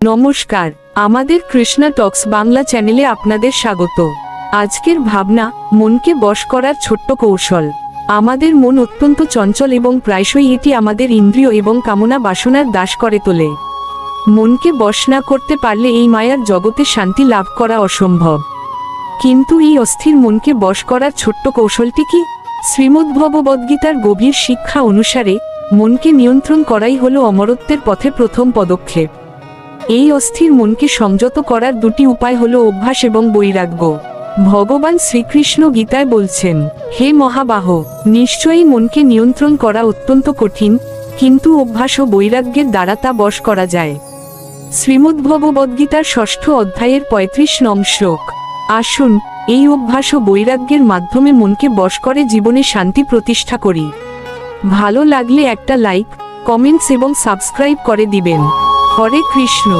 নমস্কার, আমাদের কৃষ্ণা টক্স বাংলা চ্যানেলে আপনাদের স্বাগত। আজকের ভাবনা, মনকে বশ করার ছোট্ট কৌশল। আমাদের মন অত্যন্ত চঞ্চল এবং প্রায়শই এটি আমাদের ইন্দ্রিয় এবং কামনা বাসনার দাস করে তোলে। মনকে বশ না করতে পারলে এই মায়ার জগতে শান্তি লাভ করা অসম্ভব। কিন্তু এই অস্থির মনকে বশ করার ছোট্ট কৌশলটি কি? শ্রীমদ্ভগবদ্গীতার গভীর শিক্ষা অনুসারে, মনকে নিয়ন্ত্রণ করাই হলো অমরত্বের পথে প্রথম পদক্ষেপ। এই অস্থির মনকে সংযত করার দুটি উপায় হলো অভ্যাস এবং বৈরাগ্য। ভগবান শ্রীকৃষ্ণ গীতায় বলছেন, হে মহাবাহ, নিশ্চয়ই মনকে নিয়ন্ত্রণ করা অত্যন্ত কঠিন, কিন্তু অভ্যাস ও বৈরাগ্যের দ্বারা তা বশ করা যায়। শ্রীমদ্ভগবদ্গীতার ষষ্ঠ অধ্যায়ের পঁয়ত্রিশ নং শ্লোক। আসুন, এই অভ্যাস ও বৈরাগ্যের মাধ্যমে মনকে বশ করে জীবনে শান্তি প্রতিষ্ঠা করি। ভালো লাগলে একটা লাইক, কমেন্টস এবং সাবস্ক্রাইব করে দিবেন। হরে কৃষ্ণ।